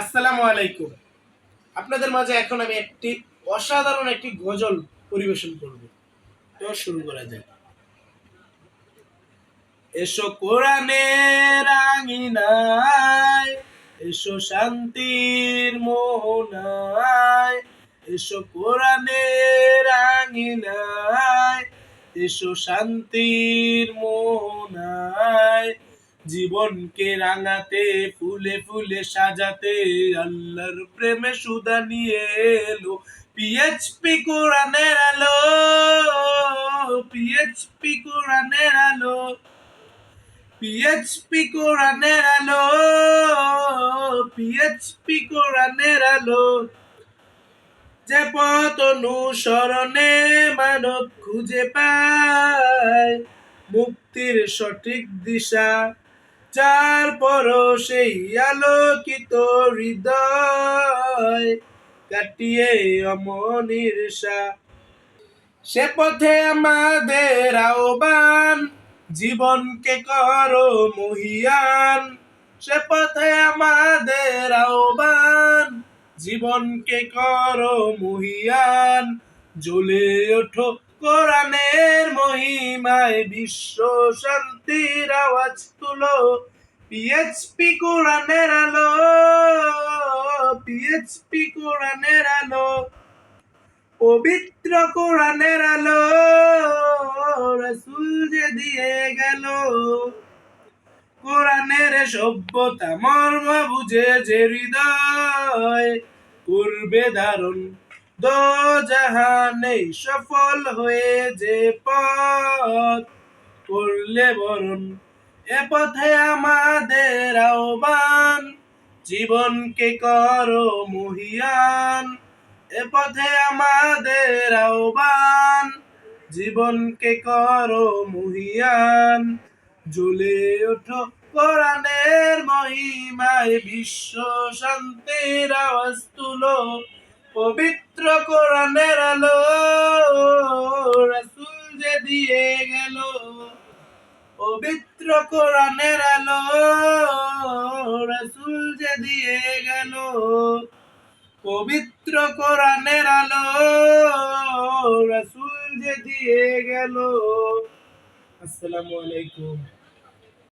আসসালামু আলাইকুম। আপনাদের মাঝে এখন আমি একটি অসাধারণ একটি গজল পরিবেশন করব। তো শুরু করা যাক। এসো কোরআনের আঙিনায়, এসো শান্তির মোহনায়, এসো কোরআনের আঙিনায়, এসো শান্তির মোহনায়। জীবনকে রাঙাতে, ফুলে ফুলে সাজাতে, আল্লাহর প্রেমে সুদা নিয়ে এলো। পিএইচপি কোরআনের আলো পিএইচপি কোরআনের আলো পিএইচপি কোরআনের আলো পিএইচপি কোরআনের আলো। যে পথ অনুসরণে মানব খুঁজে পায়, মুক্তির সঠিক দিশা যার পর সেই আলোকিত হৃদয় কাটিয়ে অমনির্ষা সে পথে আমাদের আহ্বান, জীবনকে করো মহিয়ান। সে পথে আমাদের আহ্বান, জীবনকে করো মহিয়ান। জ্বলে ওঠো কোরআনের মহিমায় বিশ্ব শান্তির তুলো পিএইচপি পবিত্র কোরআনের আলো, রসুল যে দিয়ে গেল। কোরআনের সভ্যতা মর্ম বুঝে যে হৃদয় করবে ধারণ দো জাহানে সফল হয়ে যে পথ করলে বরণ। এ পথে আমাদের আহ্বান, জীবনকে করো মহিয়ান। এ পথে আমাদের আহ্বান, জীবনকে করো মহিয়ান। জ্বলে ওঠো কোরআনের মহিমায়, বিশ্ব শান্তির আওয়াজ তুলো, পবিত্র কোরআনের আলো, রাসূল যে দিয়ে গেল পবিত্র কোরআনের আলো, রসুল যে দিয়ে গেল। পবিত্র কোরআনের আলো, রসুল যে দিয়ে গেল। আসসালামু আলাইকুম।